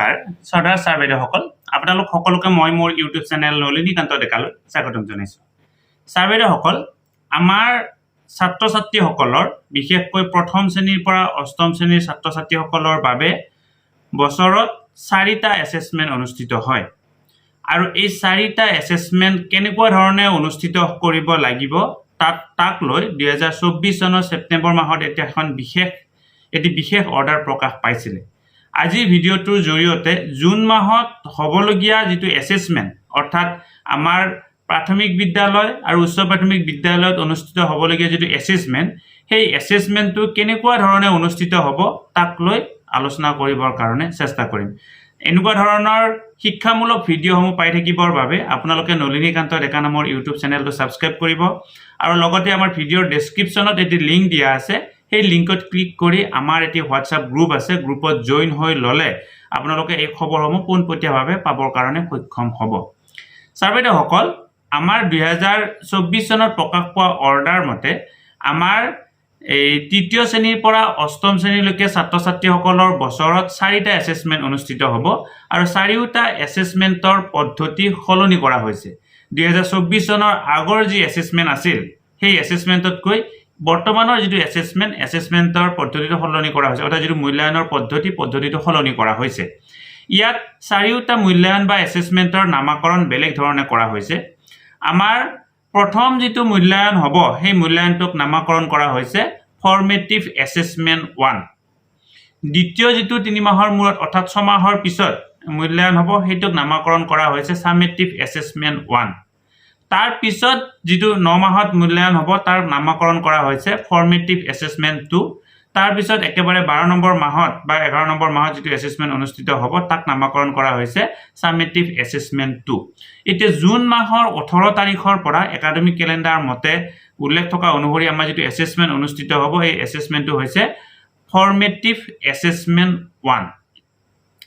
নমস্কাৰ শ্ৰদ্ধাৰ ছাৰ বাইদেউসকল আপোনালোক সকলোকে মই মোৰ ইউটিউব চেনেল নলিনীকান্ত ডেকালৈ স্বাগতম জনাইছোঁ। ছাৰ বাইদেউসকল আমাৰ ছাত্ৰ ছাত্ৰীসকলৰ বিশেষকৈ প্ৰথম শ্ৰেণীৰ পৰা অষ্টম শ্ৰেণীৰ ছাত্ৰ ছাত্ৰীসকলৰ বাবে বছৰত চাৰিটা এছেছমেণ্ট অনুষ্ঠিত হয়। আৰু এই চাৰিটা এছেছমেণ্ট কেনেকুৱা ধৰণে অনুষ্ঠিত কৰিব লাগিব তাক তাক লৈ দুহেজাৰ চৌব্বিছ চনৰ ছেপ্টেম্বৰ মাহত এতিয়া এখন বিশেষ এটি বিশেষ অৰ্ডাৰ প্ৰকাশ পাইছিলে। আজিৰ ভিডিঅ'টোৰ জৰিয়তে জুন মাহত হ'বলগীয়া যিটো এছেছমেণ্ট অৰ্থাৎ আমাৰ প্ৰাথমিক বিদ্যালয় আৰু উচ্চ প্ৰাথমিক বিদ্যালয়ত অনুষ্ঠিত হ'বলগীয়া যিটো এছেছমেণ্ট সেই এছেছমেণ্টটো কেনেকুৱা ধৰণে অনুষ্ঠিত হ'ব তাক লৈ আলোচনা কৰিবৰ কাৰণে চেষ্টা কৰিম। এনেকুৱা ধৰণৰ শিক্ষামূলক ভিডিঅ'সমূহ পাই থাকিবৰ বাবে আপোনালোকে নলিনীকান্ত ডেকা নামৰ ইউটিউব চেনেলটো ছাবস্ক্ৰাইব কৰিব আৰু লগতে আমাৰ ভিডিঅ'ৰ ডেছক্ৰিপশ্যনত এটি লিংক দিয়া আছে। সেই লিংকত ক্লিক কৰি আমাৰ এটি হোৱাটছআপ গ্ৰুপ আছে গ্ৰুপত জইন হৈ ল'লে আপোনালোকে এই খবৰসমূহ পোনপটীয়াভাৱে পাবৰ কাৰণে সক্ষম হ'ব। ছাৰ বাইদেউসকল আমাৰ দুহেজাৰ চৌব্বিছ চনত প্ৰকাশ পোৱা অৰ্ডাৰ মতে আমাৰ এই তৃতীয় শ্ৰেণীৰ পৰা অষ্টম শ্ৰেণীলৈকে ছাত্ৰ ছাত্ৰীসকলৰ বছৰত চাৰিটা এছেছমেণ্ট অনুষ্ঠিত হ'ব আৰু চাৰিওটা এছেছমেণ্টৰ পদ্ধতি সলনি কৰা হৈছে। দুহেজাৰ চৌব্বিছ চনৰ আগৰ যি এছেছমেণ্ট আছিল সেই এছেছমেণ্টতকৈ বৰ্তমানৰ যিটো এছেছমেণ্ট এছেছমেণ্টৰ পদ্ধতিটো সলনি কৰা হৈছে অৰ্থাৎ যিটো মূল্যায়নৰ পদ্ধতি পদ্ধতিটো সলনি কৰা হৈছে। ইয়াত চাৰিওটা মূল্যায়ন বা এছেছমেণ্টৰ নামাকৰণ বেলেগ ধৰণে কৰা হৈছে। আমাৰ প্ৰথম যিটো মূল্যায়ন হ'ব সেই মূল্যায়নটোক নামাকৰণ কৰা হৈছে ফৰ্মেটিভ এছেছমেণ্ট ওৱান দ্বিতীয় যিটো তিনি মাহৰ মূৰত অৰ্থাৎ ছমাহৰ পিছত মূল্যায়ন হ'ব সেইটোক নামাকৰণ কৰা হৈছে ছামেটিভ এছেছমেণ্ট ওৱান তাৰ পিছত যিটো ন মাহত মূল্যায়ন হ'ব, তাৰ নামাকৰণ কৰা হৈছে ফৰ্মেটিভ এছেছমেণ্ট টু তাৰপিছত একেবাৰে বাৰ নম্বৰ মাহত বা এঘাৰ নম্বৰ মাহত যিটো এছেছমেণ্ট অনুষ্ঠিত হ'ব, তাক নামাকৰণ কৰা হৈছে ছামেটিভ এছেছমেণ্ট টু এতিয়া জুন মাহৰ ওঠৰ তাৰিখৰ পৰা একাডেমিক কেলেণ্ডাৰ মতে উল্লেখ থকা অনুসৰি আমাৰ যিটো এছেছমেণ্ট অনুষ্ঠিত হ'ব, এই এছেছমেণ্টটো হৈছে ফৰ্মেটিভ এছেছমেণ্ট ওৱান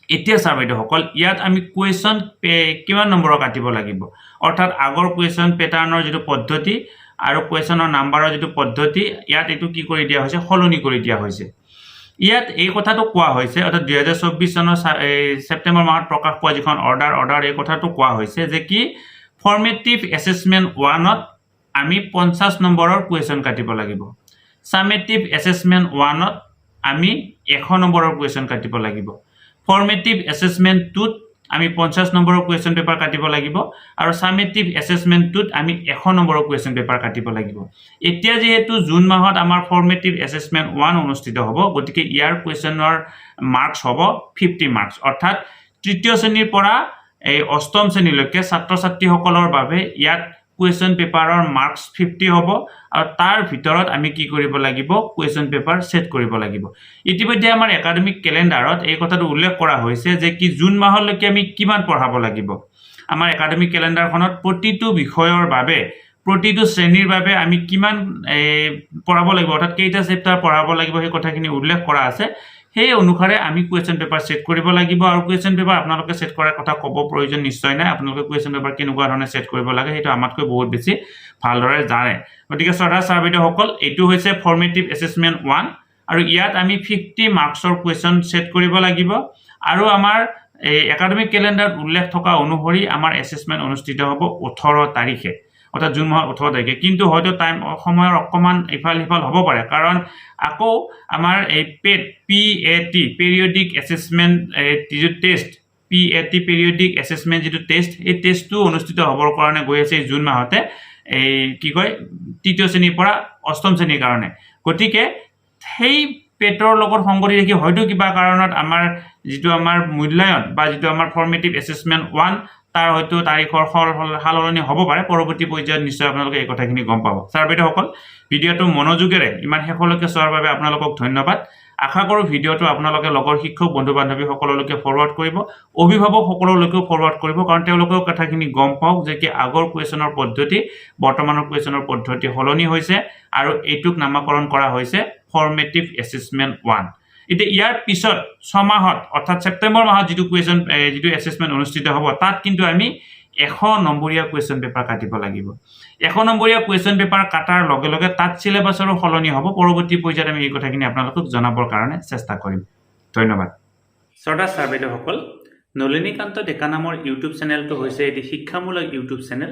এতিয়া ছাৰ বাইদেউসকল ইয়াত আমি কুৱেশ্যন কিমান নম্বৰৰ কাটিব লাগিব? অৰ্থাৎ আগৰ কুৱেশ্যন পেটাৰ্ণৰ যিটো পদ্ধতি আৰু কুৱেশ্যনৰ নাম্বাৰৰ যিটো পদ্ধতি ইয়াত এইটো কি কৰি দিয়া হৈছে? সলনি কৰি দিয়া হৈছে। ইয়াত এই কথাটো কোৱা হৈছে অৰ্থাৎ দুহেজাৰ চৌব্বিছ চনৰ ছেপ্টেম্বৰ মাহত প্ৰকাশ পোৱা যিখন অৰ্ডাৰ অৰ্ডাৰ এই কথাটো কোৱা হৈছে যে কি ফৰ্মেটিভ এছেছমেণ্ট ওৱানত আমি পঞ্চাছ নম্বৰৰ কুৱেশ্যন কাটিব লাগিব। ছামেটিভ এছেছমেণ্ট ওৱানত আমি এশ নম্বৰৰ কুৱেশ্যন কাটিব লাগিব। ফৰ্মেটিভ এছেছমেণ্ট টুত আমি পঞ্চাছ নম্বৰৰ কুৱেশ্যন পেপাৰ কাটিব লাগিব আৰু ছামেটিভ এছেছমেণ্ট টুত আমি এশ নম্বৰৰ কুৱেশ্যন পেপাৰ কাটিব লাগিব। এতিয়া যিহেতু জুন মাহত আমাৰ ফৰ্মেটিভ এছেছমেণ্ট ওৱান অনুষ্ঠিত হ'ব, গতিকে ইয়াৰ কুৱেশ্যনৰ মাৰ্কছ হ'ব ফিফটি মাৰ্কছ অৰ্থাৎ তৃতীয় শ্ৰেণীৰ পৰা এই অষ্টম শ্ৰেণীলৈকে ছাত্ৰ ছাত্ৰীসকলৰ বাবে ইয়াত কুৱেশ্যন পেপাৰৰ মাৰ্কছ ফিফটি হ'ব আৰু তাৰ ভিতৰত আমি কি কৰিব লাগিব? কুৱেশ্যন পেপাৰ ছেট কৰিব লাগিব। ইতিমধ্যে আমাৰ একাডেমিক কেলেণ্ডাৰত এই কথাটো উল্লেখ কৰা হৈছে যে কি জুন মাহলৈকে আমি কিমান পঢ়াব লাগিব? আমাৰ একাডেমিক কেলেণ্ডাৰখনত প্ৰতিটো বিষয়ৰ বাবে, প্ৰতিটো শ্ৰেণীৰ বাবে আমি কিমান পঢ়াব লাগিব? অৰ্থাৎ কেইটা চেপ্টাৰ পঢ়াব লাগিব? সেই কথাখিনি উল্লেখ কৰা আছে। সেই অনুসাৰে আমি কুৱেশ্যন পেপাৰ ছেট কৰিব লাগিব আৰু কুৱেশ্যন পেপাৰ আপোনালোকে ছেট কৰাৰ কথা ক'ব প্ৰয়োজন নিশ্চয় নাই। আপোনালোকে কুৱেশ্যন পেপাৰ কেনেকুৱা ধৰণে ছেট কৰিব লাগে সেইটো আমাতকৈ বহুত বেছি ভালদৰে জানে। গতিকে শ্ৰদ্ধা ছাৰ বাইদেউসকল এইটো হৈছে ফৰ্মেটিভ এছেছমেণ্ট ওৱান আৰু ইয়াত আমি ফিফটি মাৰ্কছৰ কুৱেশ্যন ছেট কৰিব লাগিব আৰু আমাৰ এই একাডেমিক কেলেণ্ডাৰত উল্লেখ থকা অনুসৰি আমাৰ এছেছমেণ্ট অনুষ্ঠিত হ'ব ওঠৰ তাৰিখে। অৰ্থাৎ জুন মাহৰ ওঠৰ তাৰিখে। কিন্তু হয়তো টাইম সময়ৰ অকণমান ইফাল সিফাল হ'ব পাৰে। কাৰণ আকৌ আমাৰ এই pad P A T periodic assessment যিটো test P A T periodic assessment যিটো টেষ্ট এই টেষ্টটো অনুষ্ঠিত হ'বৰ কাৰণে গৈ আছে জুন মাহতে এই কি কয় তৃতীয় শ্ৰেণীৰ পৰা অষ্টম শ্ৰেণীৰ কাৰণে। গতিকে সেই পেটৰ লগত সংগতি ৰাখি হয়তো কিবা কাৰণত আমাৰ যিটো আমাৰ মূল্যায়ন বা যিটো আমাৰ ফৰ্মেটিভ এছেছমেণ্ট ওৱান তাৰ হয়তো তাৰিখৰ সল সল- সালসলনি হ'ব পাৰে পৰৱৰ্তী পৰ্যায়ত নিশ্চয় আপোনালোকে এই কথাখিনি গম পাব। ছাৰ বাইদেউসকল ভিডিঅ'টো মনোযোগেৰে ইমান শেষলৈকে চোৱাৰ বাবে আপোনালোকক ধন্যবাদ। আশা কৰোঁ ভিডিঅ'টো আপোনালোকে লগৰ শিক্ষক বন্ধু বান্ধৱীসকললৈকে ফৰৱাৰ্ড কৰিব অভিভাৱকসকললৈকেও ফৰৱাৰ্ড কৰিব কাৰণ তেওঁলোকেও কথাখিনি গম পাওক যে কি আগৰ কুৱেশ্যনৰ পদ্ধতি বৰ্তমানৰ কুৱেশ্যনৰ পদ্ধতি সলনি হৈছে আৰু এইটোক নামাকৰণ কৰা হৈছে ফৰ্মেটিভ এছেছমেণ্ট ওৱান এতিয়া ইয়াৰ পিছত ছমাহত, অৰ্থাৎ ছেপ্টেম্বৰ মাহত যিটো কুৱেশ্যন যিটো এছেছমেণ্ট অনুষ্ঠিত হ'ব, তাত কিন্তু আমি এশ নম্বৰীয়া কুৱেশ্যন পেপাৰ কাটিব লাগিব। এশ নম্বৰীয়া কুৱেশ্যন পেপাৰ কাটাৰ লগে লগে তাত চিলেবাছৰো সলনি হ'ব। পৰৱৰ্তী পৰ্যায়ত আমি এই কথাখিনি আপোনালোকক জনাবৰ কাৰণে চেষ্টা কৰিম। ধন্যবাদ। শ্ৰদ্ধা ছাৰ বাইদেউসকল, নলিনীকান্ত ডেকা নামৰ ইউটিউব চেনেলটো হৈছে এটি শিক্ষামূলক ইউটিউব চেনেল